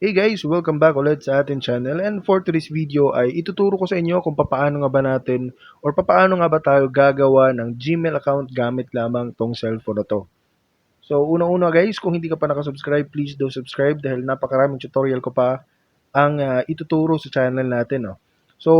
Hey guys, welcome back ulit sa ating channel and for today's video ay ituturo ko sa inyo kung papaano nga ba natin or papaano nga ba tayo gagawa ng Gmail account gamit lamang tong cellphone na to. So una-una guys, kung hindi ka pa nakasubscribe, please do subscribe dahil napakaraming tutorial ko pa ang ah, ituturo sa channel natin. No? So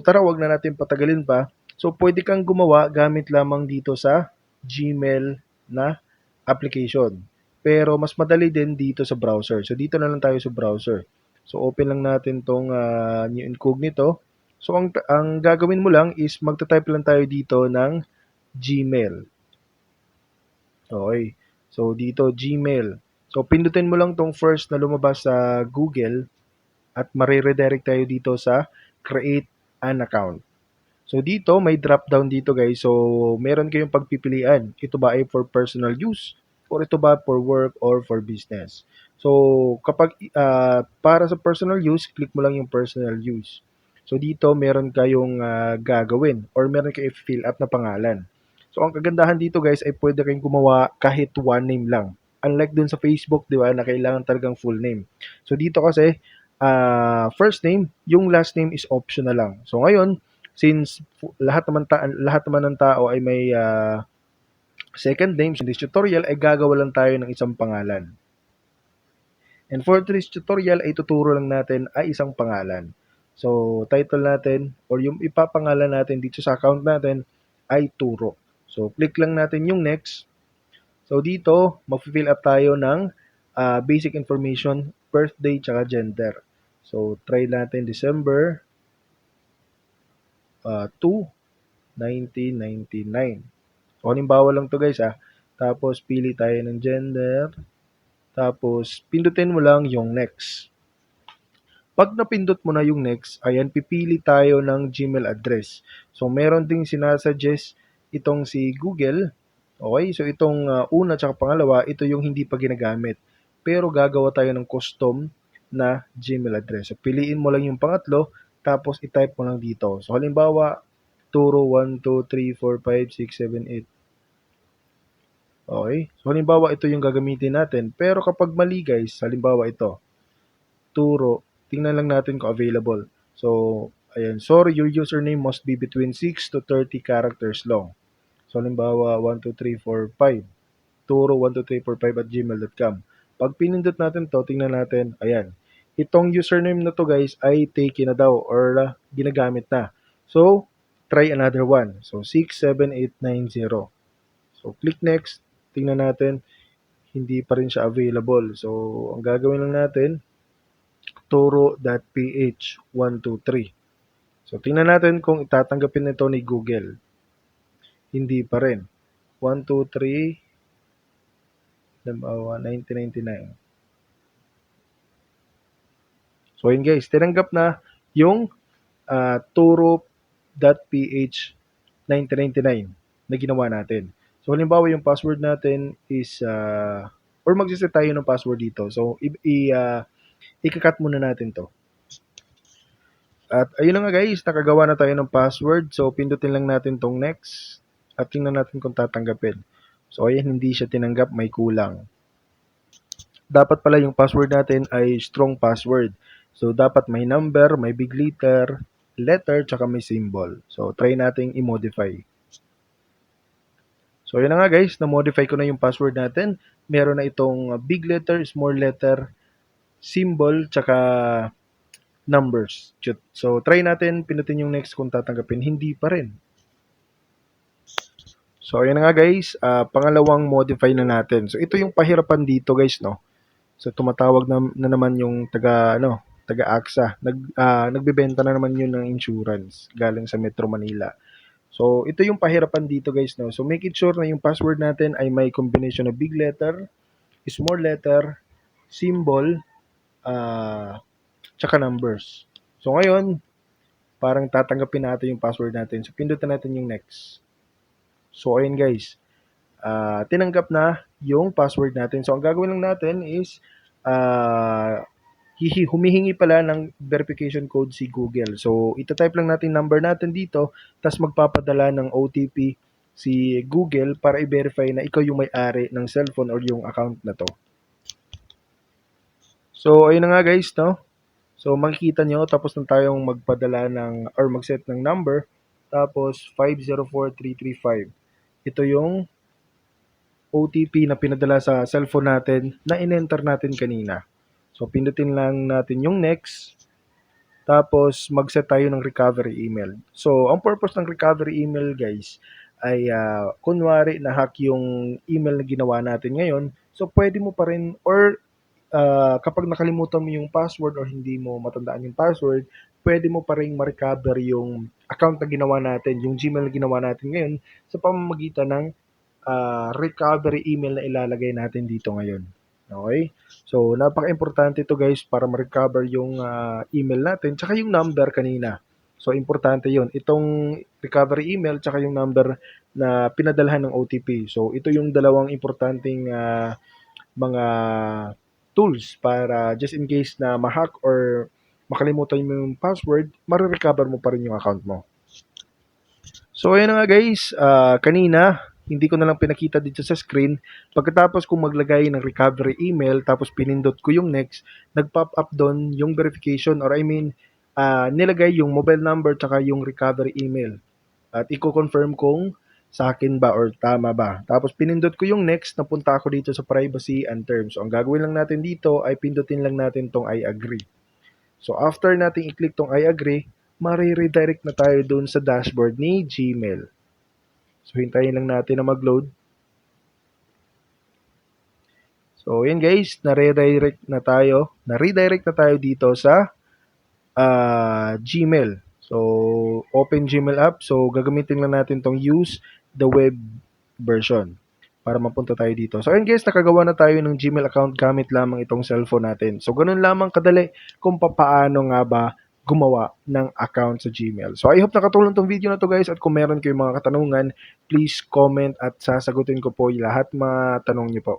tara, wag na natin patagalin pa. So pwede kang gumawa gamit lamang dito sa Gmail na application. Pero mas madali din dito sa browser. So dito na lang tayo sa browser. So open lang natin tong ah, new incognito. So ang ang gagawin mo lang is magta-type lang tayo dito ng Gmail. Okay. So dito Gmail. So pindutin mo lang tong first na lumabas sa Google at mare-redirect tayo dito sa create an account. So dito may drop down dito guys. So meron kayong pagpipilian. Ito ba ay for personal use or ito ba for work or for business. So kapag ah, para sa personal use, click mo lang yung personal use. So dito meron kayong ah, gagawin or meron kayong fill up na pangalan. So ang kagandahan dito guys ay pwede kayong gumawa kahit one name lang. Unlike dun sa Facebook, di ba, na kailangan talagang full name. So dito kasi ah, first name, yung last name is optional lang. So ngayon, since lahat naman ta- lahat naman ng tao ay may ah, second name, so in this tutorial ay gagawa lang tayo ng isang pangalan. And for today's tutorial ay tuturo lang natin ay isang pangalan. So title natin or yung ipapangalan natin dito sa account natin ay turo. So click lang natin yung next. So dito, mag-fill up tayo ng ah, basic information, birthday, tsaka gender. So try natin December ah, 2, 1999. So, halimbawa lang to guys ah. Tapos, pili tayo ng gender. Tapos, pindutin mo lang yung next. Pag napindot mo na yung next, ayan, pipili tayo ng Gmail address. So, meron ding sinasuggest itong si Google. Okay, so itong ah, una at pangalawa, ito yung hindi pa ginagamit. Pero gagawa tayo ng custom na Gmail address. So, piliin mo lang yung pangatlo, tapos i-type mo lang dito. So, halimbawa, turo 1, 2, 3, 4, 5, 6, 7, 8. Okay? So, halimbawa, ito yung gagamitin natin. Pero kapag mali, guys, halimbawa ito, turo, tingnan lang natin kung available. So, ayan, sorry, your username must be between 6 to 30 characters long. So, halimbawa, 1, 2, 3, 4, 5. Turo 1, 2, 3, 4, 5 at gmail.com. Pag pinindot natin to, tingnan natin, ayan, itong username na to guys ay taken na daw or uh, ginagamit na. So, try another one. So, 67890. So, click next. Tingnan natin. Hindi pa rin siya available. So, ang gagawin lang natin, turo.ph 123. So, tingnan natin kung itatanggapin nito ni Google. Hindi pa rin. 123 uh, 1999. So, yun guys, tinanggap na yung uh, turo.ph 1999 na ginawa natin. So, halimbawa yung password natin is, uh, or magsiset tayo ng password dito. So, i, i, uh, ikakat muna natin to. At ayun na nga guys, nakagawa na tayo ng password. So, pindutin lang natin tong next. At tingnan natin kung tatanggapin. So, ayan, hindi siya tinanggap, may kulang. Dapat pala yung password natin ay strong password. So, dapat may number, may big letter, letter, tsaka may symbol. So, try nating i-modify. So, yun na nga guys, na-modify ko na yung password natin. Meron na itong big letter, small letter, symbol, tsaka numbers. So, try natin, pinutin yung next kung tatanggapin. Hindi pa rin. So, ayan na nga guys, ah, pangalawang modify na natin. So, ito yung pahirapan dito guys, no? So, tumatawag na, na naman yung taga, ano, taga-AXA. Nag, ah, nagbebenta na naman yun ng insurance galing sa Metro Manila. So, ito yung pahirapan dito guys, no? So, make it sure na yung password natin ay may combination of big letter, small letter, symbol, ah, tsaka numbers. So, ngayon, parang tatanggapin natin yung password natin. So, pindutin natin yung next. So, ayun guys. Ah, tinanggap na yung password natin. So, ang gagawin lang natin is hihi- humihingi pala ng verification code si Google. So, ito-type lang natin number natin dito, tapos magpapadala ng OTP si Google para i-verify na ikaw yung may-ari ng cellphone or yung account na to. So, ayun na nga guys, no? So, makikita nyo, tapos na tayong magpadala ng, or mag-set ng number, tapos 504335. Ito yung OTP na pinadala sa cellphone natin na in-enter natin kanina. So, pindutin lang natin yung next, tapos mag-set tayo ng recovery email. So, ang purpose ng recovery email guys, ay ah, kunwari na-hack yung email na ginawa natin ngayon, so pwede mo pa rin, or ah, kapag nakalimutan mo yung password or hindi mo matandaan yung password, pwede mo pa rin ma-recover yung account na ginawa natin, yung Gmail na ginawa natin ngayon sa pamamagitan ng ah, recovery email na ilalagay natin dito ngayon. Okay? So, napaka-importante ito guys para ma-recover yung ah, email natin tsaka yung number kanina. So, importante yon Itong recovery email tsaka yung number na pinadalhan ng OTP. So, ito yung dalawang importanteng ah, mga tools para just in case na ma-hack or makalimutan mo yung password, marirecover mo pa rin yung account mo. So, ayun na nga guys. Ah, kanina, hindi ko na lang pinakita dito sa screen. Pagkatapos kong maglagay ng recovery email, tapos pinindot ko yung next, nag-pop up doon yung verification or I mean, ah, nilagay yung mobile number tsaka yung recovery email. At i-confirm kung sa akin ba or tama ba. Tapos pinindot ko yung next, napunta ako dito sa privacy and terms. So, ang gagawin lang natin dito ay pindutin lang natin tong I agree. So, after nating i-click tong I agree, mariredirect na tayo dun sa dashboard ni Gmail. So, hintayin lang natin na mag-load. So, yun guys, na-redirect na tayo. Na-redirect na tayo dito sa ah, Gmail. So, open Gmail app. So, gagamitin lang natin tong use the web version para mapunta tayo dito. So, ayun guys, nakagawa na tayo ng Gmail account gamit lamang itong cellphone natin. So, ganun lamang kadali kung papaano nga ba gumawa ng account sa Gmail. So, I hope nakatulong tong video na to guys at kung meron kayong mga katanungan, please comment at sasagutin ko po lahat mga tanong niyo po.